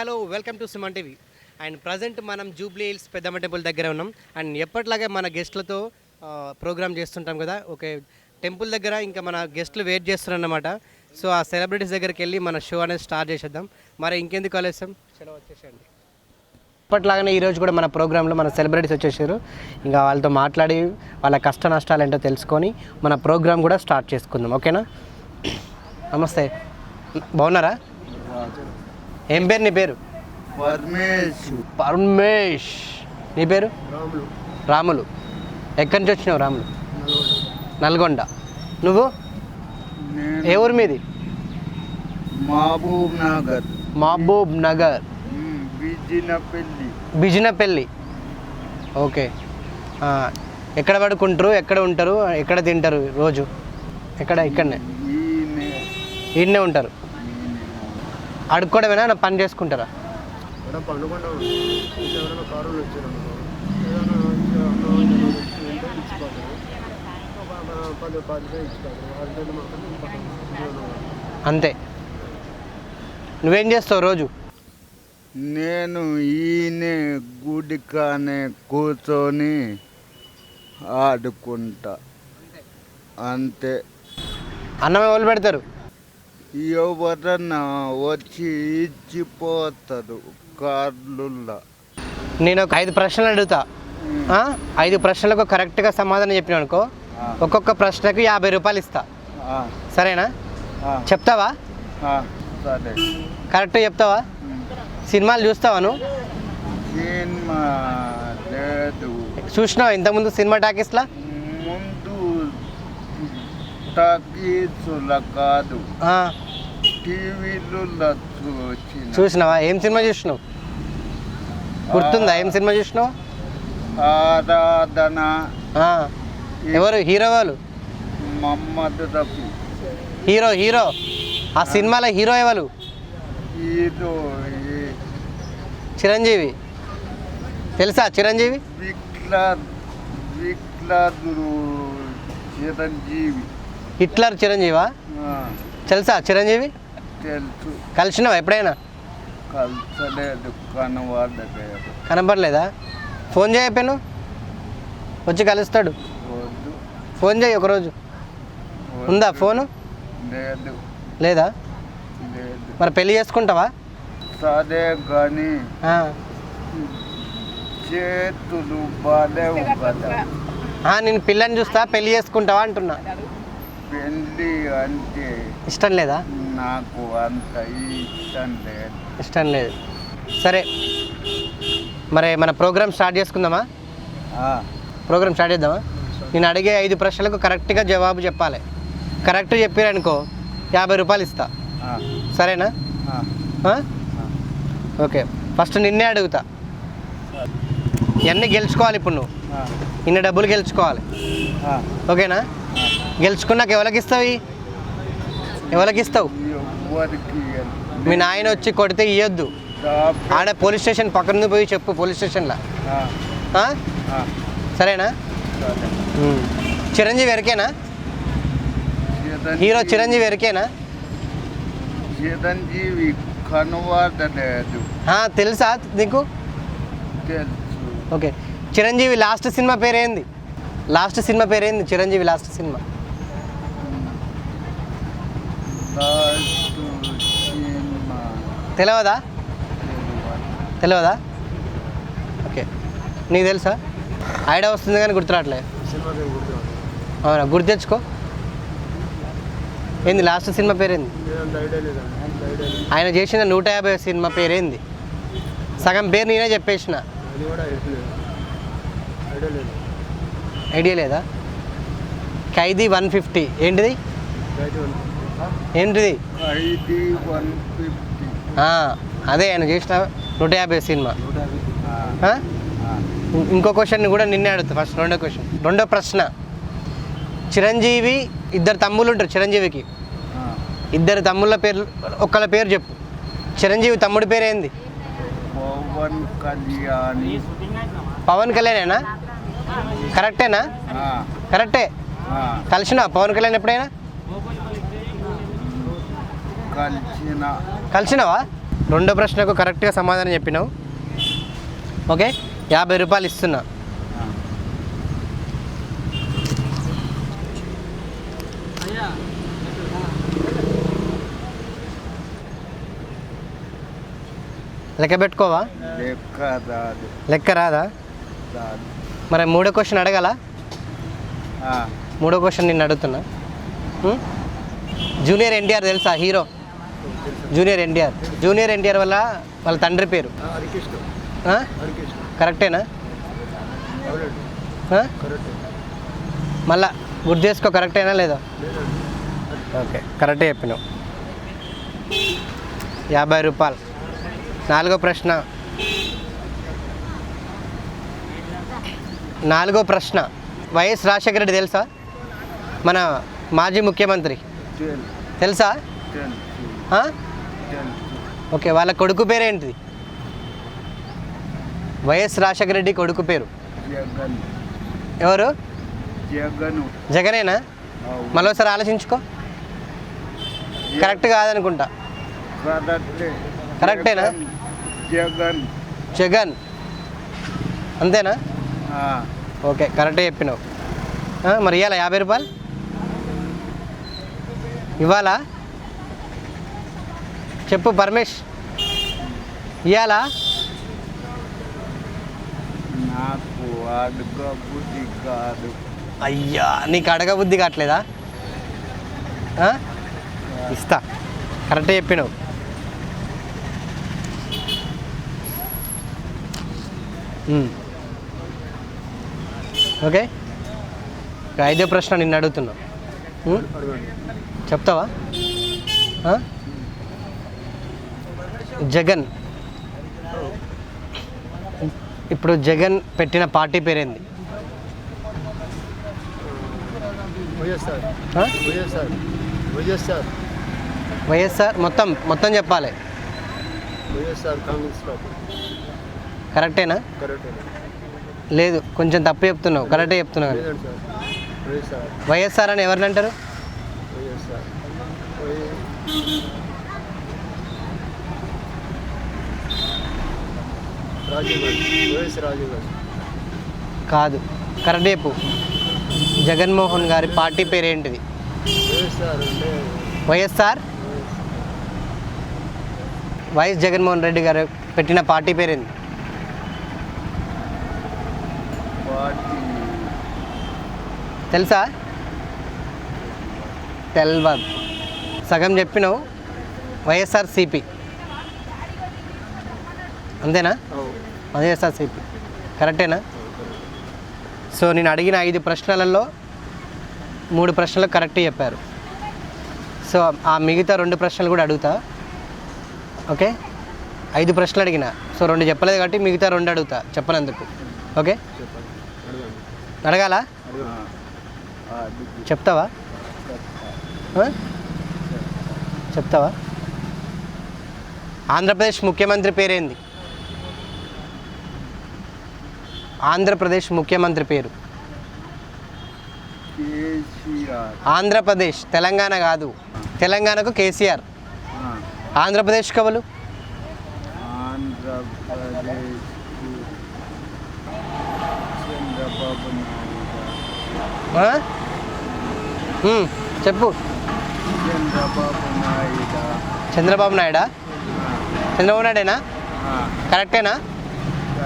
Hello welcome to Suman TV. And present మనం Jubilee Hills Peddamma temple దగ్గర ఉన్నాం. అండ్ ఎప్పటిలాగే మన గెస్ట్లతో ప్రోగ్రామ్ చేస్తుంటాం కదా. ఓకే టెంపుల్ దగ్గర ఇంకా మన గెస్ట్లు వెయిట్ చేస్తున్నారన్నమాట. సో ఆ సెలబ్రిటీస్ దగ్గరికి వెళ్ళి మన షో అనేది స్టార్ట్ చేసేద్దాం. మరి ఇంకెందుకు కలుస్తాం చలో వచ్చేసేయండి. ఇప్పట్లాగానే ఈరోజు కూడా మన ప్రోగ్రాంలో మన సెలబ్రిటీస్ వచ్చేసారు. ఇంకా వాళ్ళతో మాట్లాడి వాళ్ళ కష్ట నష్టాలు ఏంటో తెలుసుకొని మన ప్రోగ్రామ్ కూడా స్టార్ట్ చేసుకుందాం. ఓకేనా? నమస్తే. బాగున్నారా? ఏం పేరు నీ పేరు? పరమేశ్. పరమేష్ నీ పేరు? రాములు. ఎక్కడి నుంచి వచ్చినావు రాములు? నల్గొండ. నువ్వు? ఏ ఊరు మీది? Mahabubnagar Mahabubnagar Bijinapalli. Bijinapalli. Okay. ఎక్కడ పడుకుంటారు? ఎక్కడ ఉంటారు? ఎక్కడ తింటారు రోజు? ఎక్కడ? ఇక్కడనే. ఈయన. ఉంటారు. అడుక్కోవడమేనా నా పని చేసుకుంటారా? మేడం పండుగ ఎవరైనా అంతే. నువ్వేం చేస్తావు రోజు? నేను ఈయన గుడికానే కూర్చొని ఆడుకుంటా. అంతే. అన్నం ఎవరు పెడతారు ఎవరన్నా వచ్చి ఇచ్చిపోతారు కార్లుల్లా. నేను ఒక ఐదు ప్రశ్నలు అడుగుతా? ఐదు ప్రశ్నలకు కరెక్ట్గా సమాధానం చెప్పిన అనుకో. ఒక్కొక్క ప్రశ్నకు యాభై రూపాయలు ఇస్తా. సరేనా? చెప్తావా? సరే. కరెక్ట్ చెప్తావా? సినిమాలు చూస్తావా నువ్వు? సినిమా లేదు. చూసినావా ఇంతకుముందు సినిమా టాకీస్లా? టాకీసుల కాదు చూసిన చూసినావా? ఏం సినిమా చూసినావు? గుర్తుందా? ఏం సినిమా చూసినావు? ఆరాధన. ఎవరు? హీరో వాళ్ళు మహమ్మద్ రఫీ. Hero hero. ఆ సినిమాలో హీరో ఎవరు? ఇది చిరంజీవి. తెలుసా చిరంజీవి? విక్లర్ విక్లరు చిరంజీవి. హిట్లర్ చిరంజీవా? తెలుసా చిరంజీవి? తెలుసు. కలిసినావా ఎప్పుడైనా? కలసలేదు కనపడలేదా ఫోన్ చేయపోయాను వచ్చి కలుస్తాడు. ఫోన్ చేయి ఒకరోజు. ఉందా ఫోను? లేదు. లేదా? లేదు. మరి పెళ్ళి చేసుకుంటావా? సరే కానీ ఆ. చేతులు బాలేవు కదా ఆ, నేను పిల్లని చూస్తా పెళ్ళి చేసుకుంటావా అంటున్నా. పెళ్ళి అంటే ఇష్టం లేదా? నాకు అంత ఇష్టం లేదు. ఇష్టం లేదు. సరే మరి మన ప్రోగ్రామ్ స్టార్ట్ చేసుకుందామా? ప్రోగ్రామ్ స్టార్ట్ చేద్దామా? నేను అడిగే ఐదు ప్రశ్నలకు కరెక్ట్గా జవాబు చెప్పాలి. కరెక్ట్ చెప్పారనుకో యాభై రూపాయలు ఇస్తా. సరేనా. ఓకే ఫస్ట్ నిన్నే అడుగుతా. ఇవన్నీ గెలుచుకోవాలి ఇప్పుడు నువ్వు? ఇన్ని డబ్బులు గెలుచుకోవాలి. ఓకేనా? గెలుచుకున్నాక ఎవరికి ఇస్తావు? ఎవరికి ఇస్తావు. మీ నాయన వచ్చి కొడితే ఇవ్వద్దు ఆడ పోలీస్ స్టేషన్ పక్కన పోయి చెప్పు పోలీస్ స్టేషన్లో. సరేనా. చిరంజీవి ఎరికేనా? హీరో చిరంజీవి ఎరికేనా? చిరంజీవి కనవాడలేదు తెలుసా నీకు? తెలుసు. ఓకే. చిరంజీవి లాస్ట్ సినిమా పేరేంది? లాస్ట్ సినిమా పేరేంది? Chiranjeevi last cinema last cinema తెలియదా తెలియదు. ఓకే. నీకు తెలుసా? ఐడియా వస్తుంది కానీ గుర్తురాదు అవునా? గుర్తు తెచ్చుకో. ఏంది లాస్ట్ సినిమా పేరేంది? ఆయన చేసిన నూట యాభై సినిమా పేరేంది? సగం పేరు నేనే చెప్పేసిన. ఐడియా లేదు? Khaidi one fifty. ఏంటిది? ఏంటిది? అదే ఆయన చేసిన నూట యాభై సినిమా. ఇంకో క్వశ్చన్ కూడా నిన్నే అడుగుతా ఫస్ట్ రెండో క్వశ్చన్. రెండో ప్రశ్న. చిరంజీవి ఇద్దరు తమ్ముళ్ళు ఉంటారు చిరంజీవికి. ఇద్దరు తమ్ముళ్ళ పేర్లు ఒక్కళ్ళ పేరు చెప్పు. చిరంజీవి తమ్ముడి పేరు ఏంది? పవన్ కళ్యాణి. పవన్ కళ్యాణేనా? కరెక్టేనా? కరెక్టే. కలిసినా పవన్ కళ్యాణ్ ఎప్పుడైనా? కలిసిన కలిసినావా? రెండో ప్రశ్నకు కరెక్ట్గా సమాధానం చెప్పినావు. ఓకే? యాభై రూపాయలు ఇస్తున్నా. లెక్క పెట్టుకోవా? లెక్క రాదు. లెక్క రాదా? రాదు. మరి మూడో క్వశ్చన్ అడగాల? మూడో క్వశ్చన్ నిన్ను అడుగుతున్నా? జూనియర్ ఎన్టీఆర్ తెలుసా? Hero. Junior NTR. Junior NTR వల్ల వాళ్ళ తండ్రి పేరు. కరెక్టేనా? మళ్ళా గుర్తు చేసుకో కరెక్టేనా లేదా? ఓకే కరెక్టే చెప్పినావు. యాభై రూపాయలు. నాలుగో ప్రశ్న. నాలుగో ప్రశ్న. వైఎస్ రాజశేఖర రెడ్డి తెలుసా? మన మాజీ ముఖ్యమంత్రి. తెలుసు? ఓకే వాళ్ళ కొడుకు పేరేంటిది? వైఎస్ రాజశేఖర రెడ్డి కొడుకు పేరు? ఎవరు? జగను. జగనేనా. మళ్ళీసారి ఆలోచించుకో. కరెక్ట్ కాదనుకుంటా. కరెక్టే. కరెక్టేనా? జగన్. జగన్. అంతేనా? ఓకే కరెక్టే చెప్పినావు. మరి ఇవ్వాలా యాభై రూపాయలు? ఇవ్వాలా? చెప్పు పరమేష్. ఇవ్వాలా నాకు కాదు. అయ్యా నీకు అడగ బుద్ధి కావట్లేదా? ఇస్తా. కరెక్టే చెప్పినావు. ఓకే? ఐదో ప్రశ్న నిన్ను అడుగుతున్నా. ఉమ్? అడగండి. చెప్తావా? జగన్. ఇప్పుడు జగన్ పెట్టిన పార్టీ పేరేంది? వైఎస్ఆర్ మొత్తం మొత్తం చెప్పాలి. కరెక్టేనా? కరెక్ట్ లేదు కొంచెం తప్పు చెప్తున్నావు కరెక్టే చెప్తున్నావు. వైఎస్ఆర్ అని ఎవరిని అంటారు? కాదు చెప్పు జగన్మోహన్ గారి పార్టీ పేరేంటిది? వైఎస్ఆర్? వైఎస్ జగన్మోహన్ రెడ్డి గారు పెట్టిన పార్టీ పేరేంది? పార్టీ. తెలుసా? తెల్వద్. సగం చెప్పినావు వైఎస్ఆర్ సిపి. అంతేనా? వైఎస్ఆర్ సిపి. కరెక్టేనా? సో నేను అడిగిన ఐదు ప్రశ్నలలో మూడు ప్రశ్నలు కరెక్ట్ చెప్పారు. సో ఆ మిగతా రెండు ప్రశ్నలు కూడా అడుగుతా. ఓకే? ఐదు ప్రశ్నలు అడిగిన. సో రెండు చెప్పలేదు కాబట్టి మిగతా రెండు అడుగుతా చెప్పనందుకు. ఓకే? అడగాల? చెప్తావా? చెప్తావా? ఆంధ్రప్రదేశ్ ముఖ్యమంత్రి పేరేంది? ఆంధ్రప్రదేశ్ ముఖ్యమంత్రి పేరు? ఆంధ్రప్రదేశ్ తెలంగాణ కాదు. తెలంగాణకు కేసీఆర్. ఆంధ్రప్రదేశ్ కవలు? చెప్పు. చంద్రబాబు నాయుడు. చంద్రబాబు నాయుడా? చంద్రబాబు నాయుడేనా? కరెక్టేనా?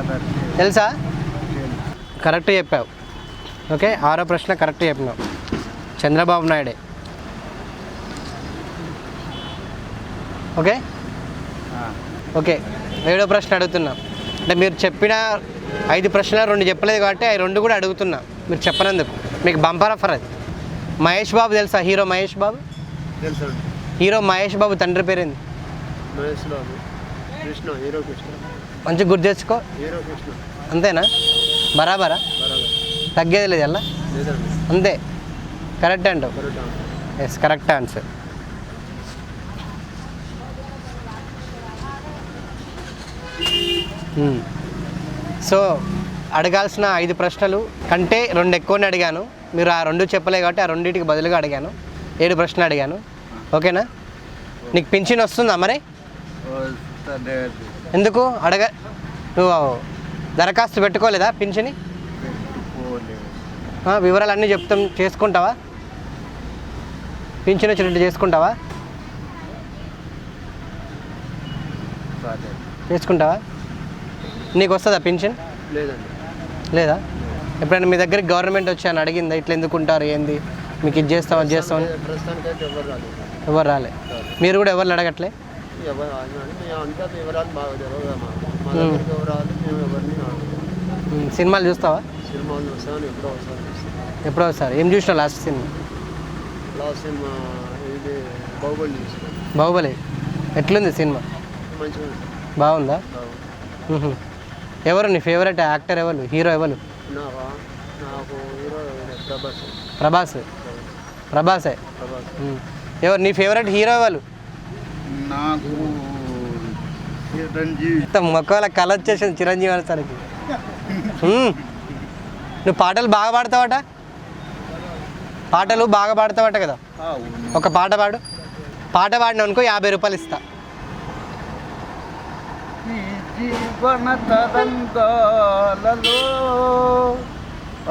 కరెక్ట్. తెలుసా? కరెక్ట్ చెప్పావు. ఓకే? ఆరో ప్రశ్న కరెక్ట్ చెప్పినావు. చంద్రబాబు నాయుడే. ఓకే? ఓకే. ఏడో ప్రశ్న అడుగుతున్నా. అంటే మీరు చెప్పిన ఐదు ప్రశ్నలు రెండు చెప్పలేదు కాబట్టి అవి రెండు కూడా అడుగుతున్నా. మీరు చెప్పనందుకు. మీకు బంపర్ ఆఫర్ అది. మహేష్ బాబు తెలుసా? హీరో మహేష్ బాబు? హీరో మహేష్ బాబు తండ్రి పేరేంది మహేష్ బాబు. కృష్ణ హీరో కృష్ణ. మంచిగా గుర్తు తెచ్చుకో. హీరో కృష్ణ. అంతేనా? బరాబరా? తగ్గేది లేదు అలా అంతే. కరెక్ట్ అంటావు. ఎస్ కరెక్ట్ ఆన్సర్ సో అడగాల్సిన ఐదు ప్రశ్నలు కంటే రెండు ఎక్కువనే అడిగాను. మీరు ఆ రెండు చెప్పలే కాబట్టి ఆ రెండింటికి బదులుగా అడిగాను. ఏడు ప్రశ్నలు అడిగాను. ఓకేనా? నీకు పింఛన్ వస్తుందా మరి? ఎందుకు? అడగ నువ్వు దరఖాస్తు పెట్టుకోలేదా పింఛని? పెట్టుకోలేదు. ఆ, వివరాలు అన్నీ చెప్తాం చేసుకుంటావా? పింఛన్ వచ్చినట్టు చేసుకుంటావా? చేసుకుంటావా? నీకు వస్తుందా పింఛన్? లేదండి. లేదా? ఎప్పుడైనా మీ దగ్గరికి గవర్నమెంట్ వచ్చి అని అడిగిందా ఇట్లా ఎందుకు ఉంటారు ఏంది? మీకు ఇది చేస్తాం అది రాలేదు. ఎవరు రాలే. మీరు కూడా ఎవరు అడగట్లే మా దగ్గరికి ఎవరు మేము ఎవరిని సినిమాలు చూస్తావా? సినిమాలు చూస్తాను ఎప్పుడో ఒకసారి చూస్తాను ఎప్పుడో ఒకసారి. ఏం చూసినావు లాస్ట్ సినిమా? లాస్ట్ సినిమా ఇది బాహుబలి చూస్తాను బాహుబలి. ఎట్లుంది సినిమా? మంచిగా. బాగుందా. ఎవరు నీ ఫేవరెట్ యాక్టర్ ఎవరు? హీరో ఎవరు? నాకా? నాకు హీరో ప్రభాస్. ప్రభాస్. ప్రభాసే. ఎవరు నీ ఫేవరెట్ హీరో ఎవరు? నాకు మొక్కల కళ వచ్చేసింది చిరంజీవి అనేసరికి. ఉమ్. నువ్వు పాటలు బాగా పాడతావట? పాటలు బాగా పాడతావట కదా? ఒక పాట పాడు. పాట పాడిన అనుకో యాభై రూపాయలు ఇస్తా. జీవన తరంగాలలో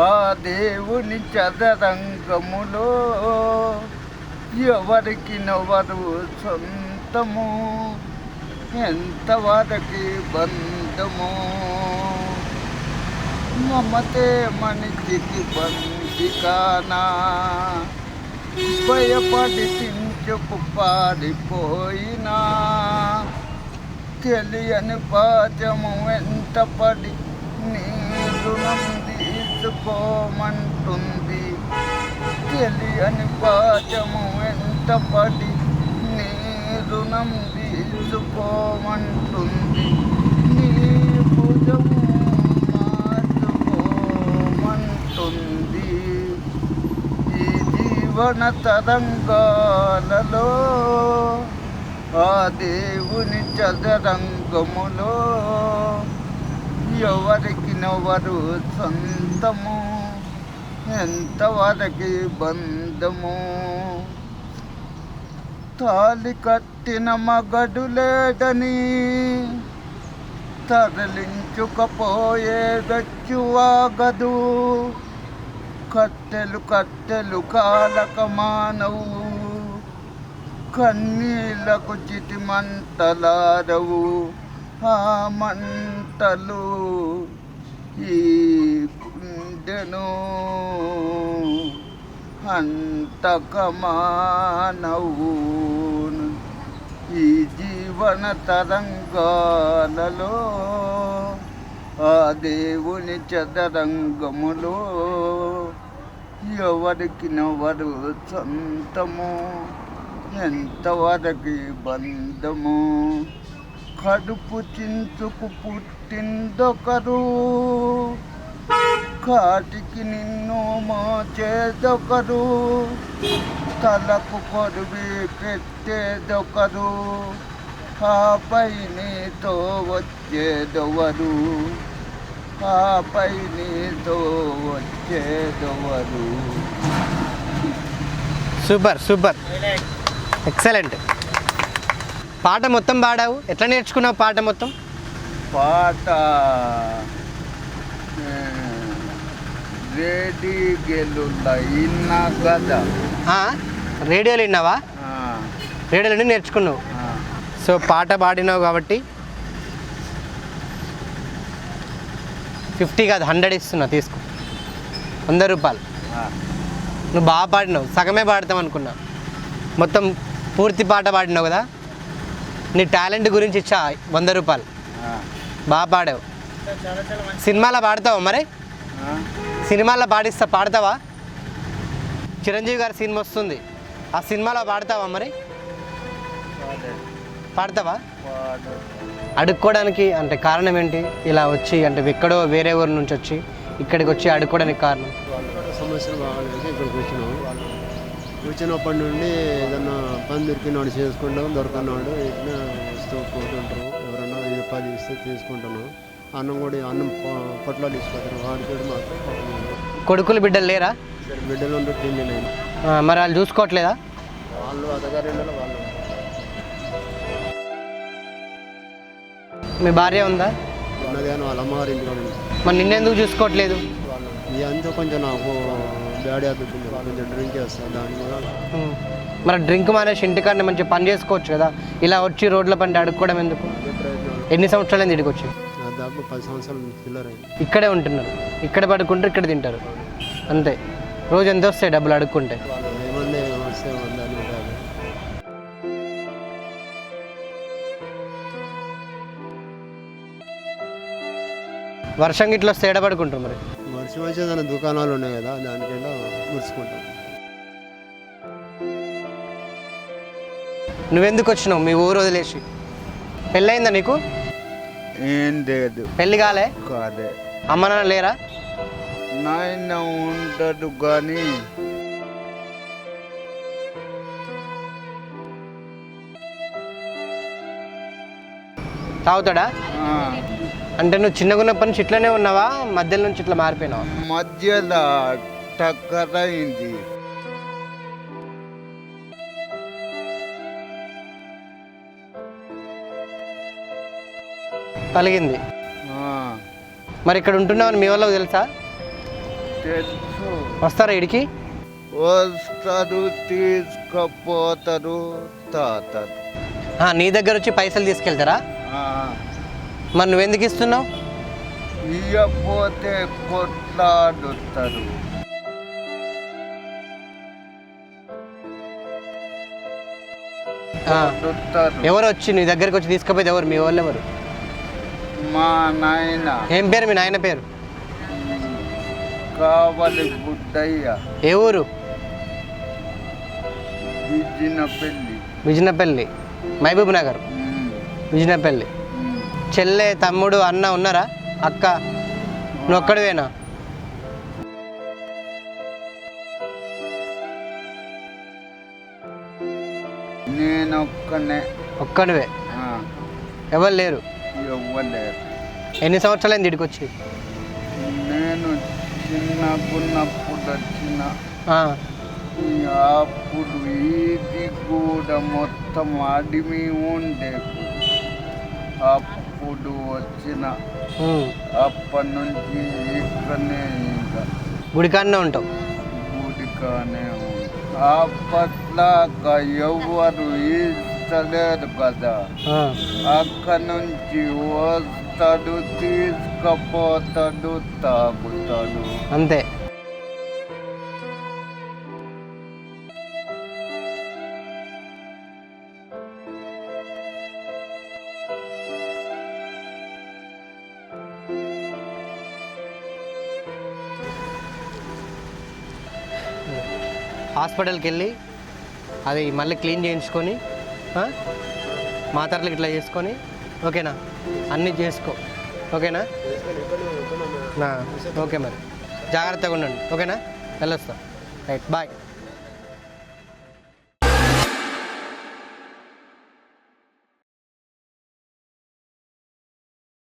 ఆ దేవుని చదరంగములో ఎవరికి నవరు సొంతము? ఎంతవరకు బంధము? మమతే మనిషికి బందికానా భయపడి చించుకు పారిపోయినా? తెలియని పాచము ఎంత పడి నీ రుణం తీసుకోమంటుంది తెలియని పాచము ఎంత పడి నీ రుణం తెలుసుకోమంటుంది. నీ భుజము మార్చుకోమంటుంది. ఈ జీవన తరంగాలలో ఆ దేవుని చదరంగములో ఎవరికి నవరు సొంతము? ఎంతవరకు బంధము? తాలి కట్టిన మగడు లేడని తరలించుకపోయేదచ్చువాగదు కట్టెలు కట్టెలు కాలక మానవు. కన్నీళ్ళకు చిటి మంటలారవు. ఆ మంటలు ఈ గుండెను అంతకమానవు ఈ జీవన తరంగాలలో ఆ దేవుని చదరంగములో ఎవరికి నవరు సొంతము? ఎంతవరకు బంధము? కడుపు చించుకు పుట్టిందొకరు. కాటికి నిన్ను మోచేదొకరు తలకు కొరివి పెట్టేదొకరు. ఆపై నీతో వచ్చేదొవరు. ఆపై నీతో వచ్చేదొవరు. Super super. ఎక్సలెంట్. పాట మొత్తం పాడావు? ఎట్లా నేర్చుకున్నావు పాట మొత్తం? పాట రెడీ గెలుల ఇన్న కదా ఆ? రేడియోలో విన్నావా? ఆ, రేడియోలో నేర్చుకున్నావు. సో పాట పాడినావు కాబట్టి ఫిఫ్టీ కాదు హండ్రెడ్ ఇస్తున్నా తీసుకో. వంద రూపాయలు. నువ్వు బాగా పాడినావు సగమే పాడతాం అనుకున్నా. మొత్తం పూర్తి పాట పాడినావు కదా? నీ టాలెంట్ గురించి ఇచ్చా వంద రూపాయలు. బాగా పాడావు. సినిమాలో పాడతావా మరి. సినిమాలో పాడిస్తా పాడతావా? చిరంజీవి గారి సినిమా వస్తుంది. ఆ సినిమాలో పాడతావా మరి? పాడతావా? అడుక్కోవడానికి అంటే కారణం ఏంటి? ఇలా వచ్చి అంటే ఎక్కడో వేరే ఊరి నుంచి వచ్చి ఇక్కడికి వచ్చి అడుక్కోవడానికి కారణం? వాళ్ళు సమస్యలు బాగాలేదు ఇక్కడికి వచ్చినప్పటి నుండి ఏదన్నా పని దొరికినాడు చేసుకుంటాం దొరకనాడు ఇట్లా వస్తూ పోతుంటారు ఎవరన్నా పది ఇస్తే తీసుకుంటున్నాం అన్నం కూడా అన్నం ప- పొట్లాలు తీసుకుంటారు వాడికి మాత్రం లేదు. కొడుకులు బిడ్డలు లేరా? బిడ్డలు ఉంటే తిండి ఆ, మరి వాళ్ళు చూసుకోవట్లేదా? వాళ్ళు అత్తగారి వాళ్ళు మీ భార్య ఉందా? ఉన్నది కానీ వాళ్ళ అమ్మగారి ఇంటికాడ ఉంది. మరి నిన్నెందుకు చూసుకోవట్లేదు? ఇదంతా కొంచెం నాకు హ్యాబిట్ ఉంది. కొంచెం డ్రింక్ చేస్తాను దానివల్ల ఉమ్. మరి డ్రింక్ మానేసి ఇంటికాడనే మంచి పని చేసుకోవచ్చు కదా. ఇలా వచ్చి రోడ్ల పంట అడుక్కోవడం ఎందుకు? ఎన్ని సంవత్సరాలు ఇంటికి వచ్చి? దాకా పది సంవత్సరాలు పిల్లర్ అయింది ఇక్కడే ఉంటున్నారు. ఇక్కడ పడుకుంటారు ఇక్కడ తింటారు. అంతే. రోజు ఎంత వస్తాయి డబ్బులు అడుక్కుంటే? ఏమన్నా వస్తే వంద నూట యాభై వర్షం గిట్ల వస్తే పడుకుంటారు మరి? వర్షం వచ్చే దాని దుకాణాలు ఉన్నాయి కదా దానికంటే మురుచుకుంటాం నువ్వెందుకు వచ్చినావు? మీ ఊరు వదిలేసి. పెళ్ళయిందా నీకు? ఏం లేదు. పెళ్ళి కాలే? కాదే అమ్మ నాన్న లేరా? నాయన ఉంటాడు కానీ తాగుతాడా? అంటే నువ్వు చిన్నగా ఉన్నప్పటి నుంచి ఇట్లనే ఉన్నావా? మధ్యలో నుంచి ఇట్లా మారిపోయినావా? మధ్యలో టక్కరైంది. కలిగింది. మరి ఇక్కడ ఉంటున్నావని మీ వాళ్ళకి తెలుసా? తెలుసు. వస్తారా ఇడికి? వస్తారు తీసుకపోతారు తాతారు నీ దగ్గర వచ్చి పైసలు తీసుకెళ్తారా? మరి నువ్వెందుకు ఇస్తున్నావు? ఇయ్యపోతే కొట్లాడుతారు ఎవరు వచ్చి నీ దగ్గరికి వచ్చి తీసుకుపోతే ఎవరు? మీ వాళ్ళు ఎవరు మా నాయన. ఏం పేరు మీ నాయన పేరు? కావలి బుడ్డయ్య. ఏ ఊరు? పెళ్ళి విజనపల్లి. మహబూబ్ నగర్. విజనపల్లి. చెల్లె తమ్ముడు అన్న ఉన్నారా? అక్క నువ్వు ఒక్కడివేనా నేనొక్కనే. ఒక్కడివే. ఆ, ఎవరు లేరు? ఎన్ని సంవత్సరాలు ఇడికి వచ్చి? నేను చిన్నకున్నప్పుడు వచ్చిన అప్పుడు ఇది కూడా మొత్తం అడిమి ఉండే అప్పుడు వచ్చిన. అప్పటి నుంచి ఇక్కడనే ఇంకా గుడికాడనే ఉంటావు? గుడికానే ఉంది అప్పట్లాగా ఎవరు ఇస్తలేరు కదా అక్కడి నుంచి వస్తాడు తీసుకపోతాడు తాగుతాడు. అంతే. హాస్పిటల్కి వెళ్ళి అది మళ్ళీ క్లీన్ చేయించుకొని? మాత్రలు ఇట్లా చేసుకొని ఓకేనా? అన్నీ చేసుకో. ఓకేనా? నా ఓకే మరి. జాగ్రత్తగా ఉండండి. ఓకేనా? వెళ్ళొస్తా. Right bye.